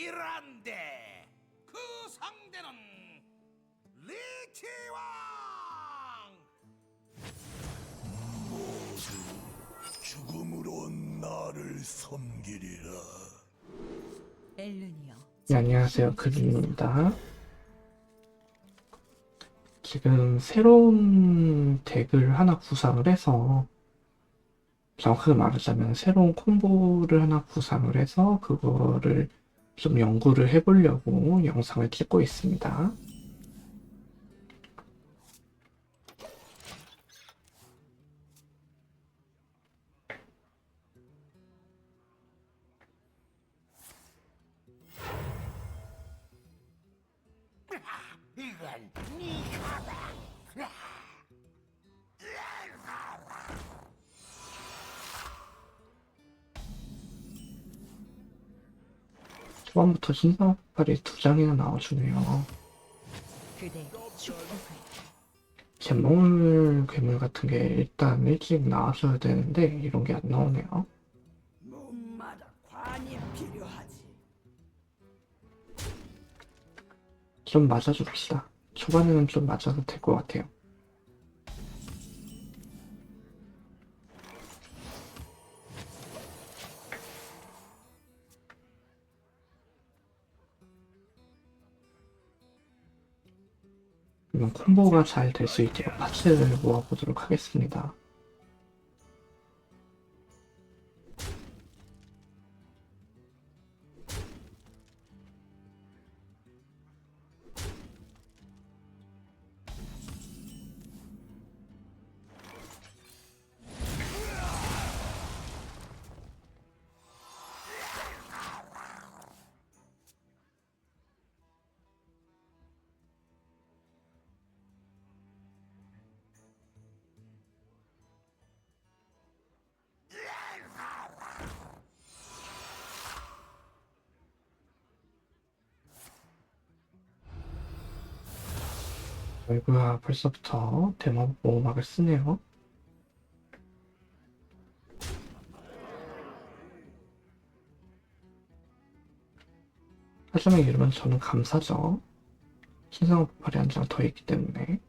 이란데 그 상대는 리치왕 죽음으로 나를 섬기리라. 엘르니어 네, 안녕하세요. 그린입니다. 지금 새로운 덱을 하나 구상을 해서 정확하게 말하자면 새로운 콤보를 하나 구상을 해서 그거를 좀 연구를 해보려고 영상을 찍고 있습니다. 이건 니가다 초반부터 신상 폭발이 두 장이나 나와주네요. 잼몽을 괴물 같은 게 일단 일찍 나와줘야 되는데 이런 게 안 나오네요. 좀 맞아줍시다. 초반에는 좀 맞아도 될 것 같아요. 콤보가 잘 될 수 있도록 파츠를 모아보도록 하겠습니다. 아이고야 벌써부터 대마법 모음악을 쓰네요. 하지만 이러면 저는 감사죠. 신성한 폭발이 한 장 더 있기 때문에.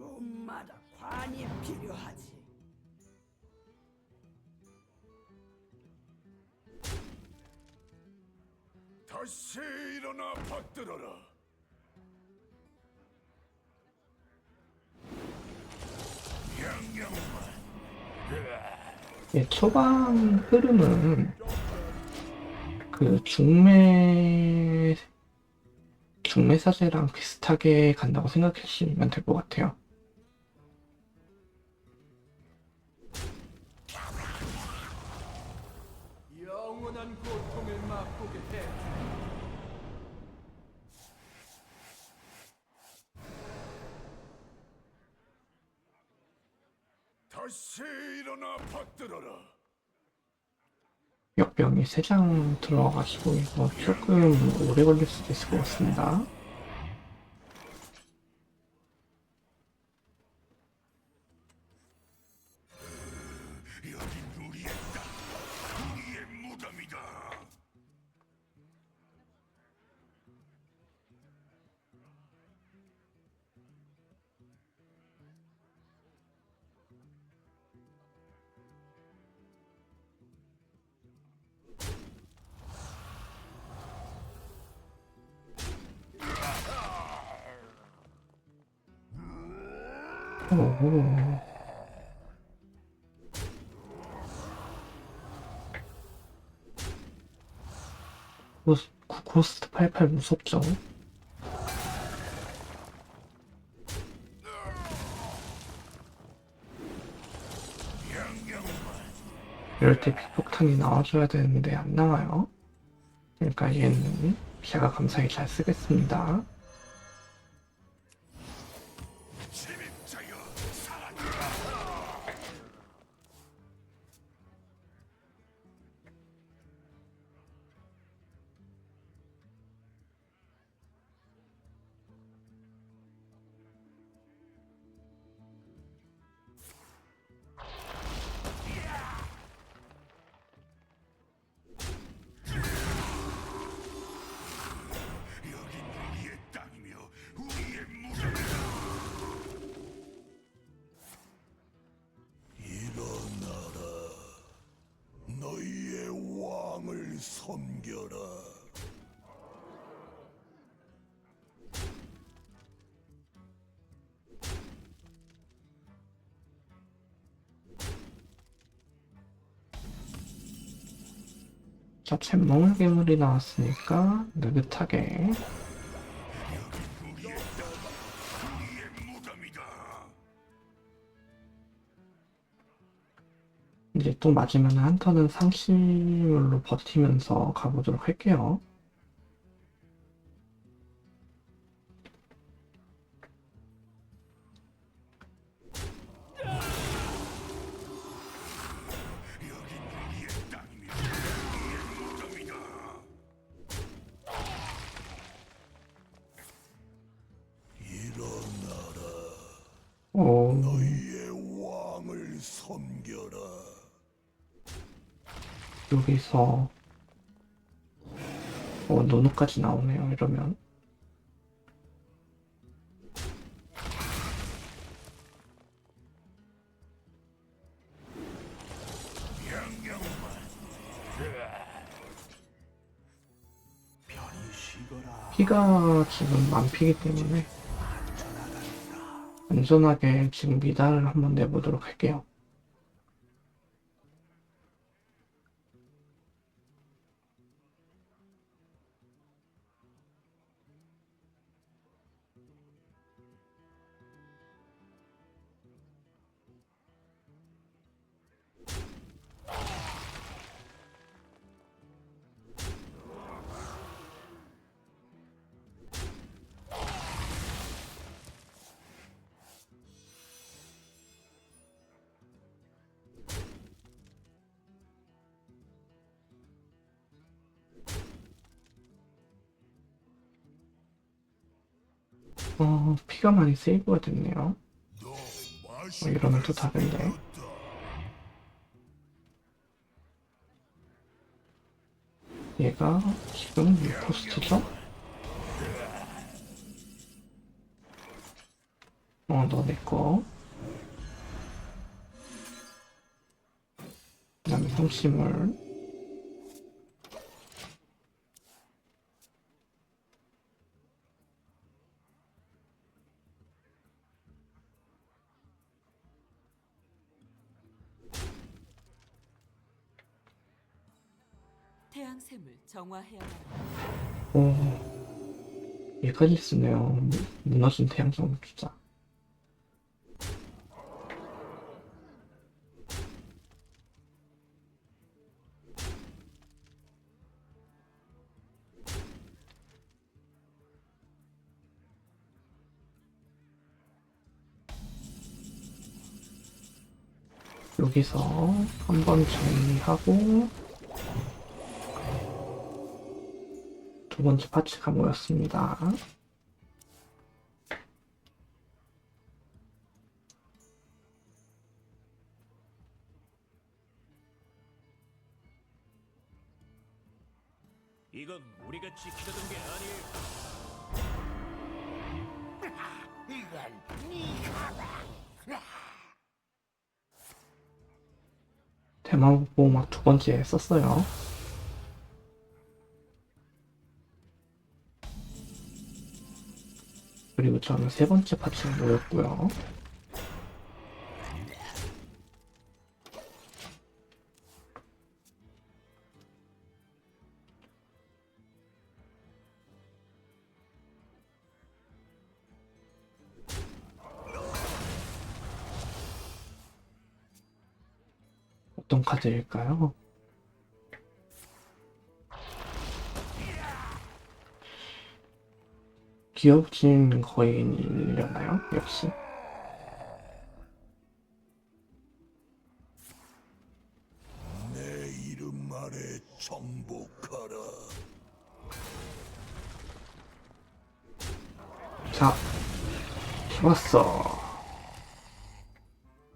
몸마다 관이 필요하지 다시 일어나 받들어라. 예, 초반 흐름은 그 중매 중매 사제랑 비슷하게 간다고 생각해 주시면 될 것 같아요. 다시 일어나 받들어라. 역병이 3장 들어와가지고 이거 조금 오래 걸릴 수도 있을 것 같습니다. 고스, 고스트 88 무섭죠? 이럴 때 비폭탄이 나와줘야 되는데 안 나와요. 그러니까 얘는 제가 감사히 잘 쓰겠습니다. 섬겨라. 자, 잼몽을 괴물이 나왔으니까 느긋하게 또 맞으면 한 턴은 상심으로 버티면서 가보도록 할게요. 여기서 어, 노노까지 나오네요. 이러면. 피가 지금 만피기 때문에 안전하게 지금 미달을 한번 내보도록 할게요. 어, 피가 많이 세이브가 됐네요. 너 어, 이러면 또 다른데. 얘가 지금 리포스트죠? 어, 너 내꺼. 그 다음에 성심을. 샘을 정화해야 한다. 오, 얘까지 쓰네요. 무너진 태양성 주자. 여기서 한번 정리하고 두 번째 파츠가 모였습니다. 이건 우리가 지키려던 게 아니에요. 이건 네 가방. 대마보 막두 번째 썼어요. 그리고 저는 세 번째 파츠가 모였고요. 어떤 카드일까요? 기업진 거인이려나요? 역시. 내 이름 아래 정복하라. 자, 좋았어.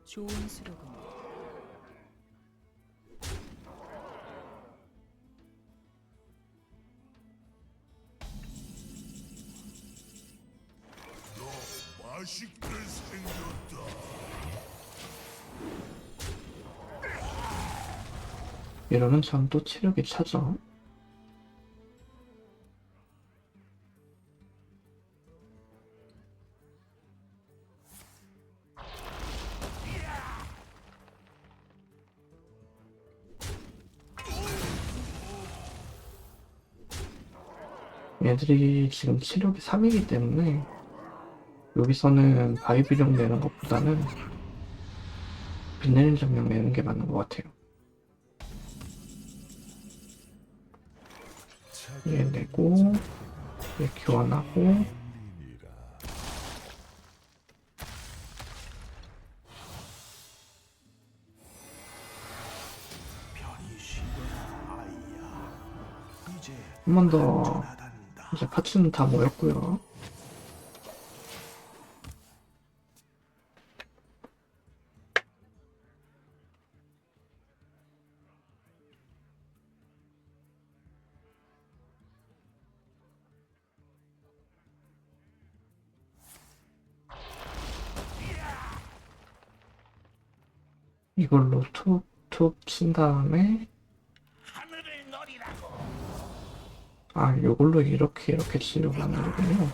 좋은 수로 다른 사람 또 체력이 차죠? 얘들이 지금 체력이 3이기 때문에 여기서는 바이비룡 내는 것보다는 빛내는 점령 내는 게 맞는 것 같아요. 얘 내고 얘 교환하고 한 번 더. 이제 파츠는 다 모였고요. 이걸로 툭툭 친 다음에. 아, 요걸로 이렇게 이렇게 치려고 하는 거군요.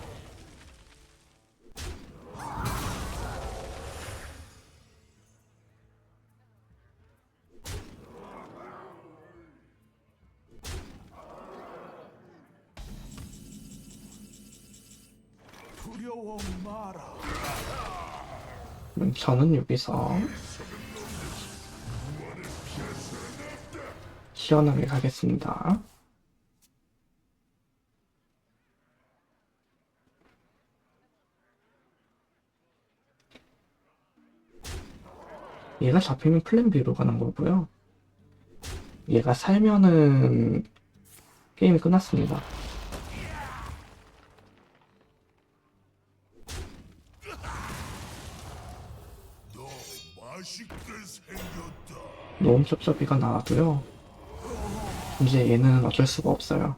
그럼 저는 여기서 시원하게 가겠습니다. 얘가 잡히면 플랜 B로 가는 거고요. 얘가 살면은 게임이 끝났습니다. 너 맛있게 생겼다. 노음 쩝쩝이가 나와도요. 이제 얘는 어쩔 수가 없어요.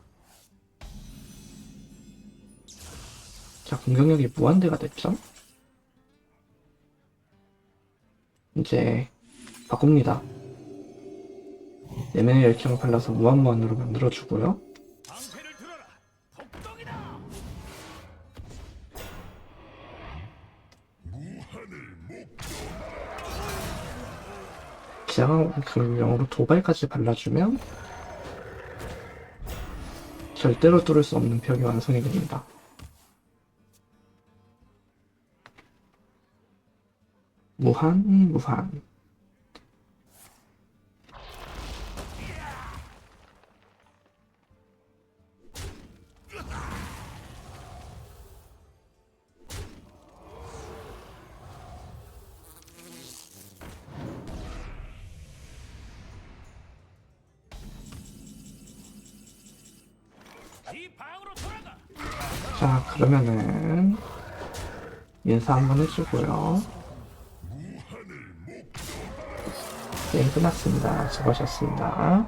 자, 공격력이 무한대가 됐죠? 이제 바꿉니다. 내면의 열정을 발라서 무한무한으로 만들어주고요. 폭동이다. 기왕 그 도발까지 발라주면 절대로 뚫을 수 없는 벽이 완성이 됩니다. 무한, 무한. 자, 그러면은 인사 한번 해주고요. 게임 끝났습니다. 수고하셨습니다.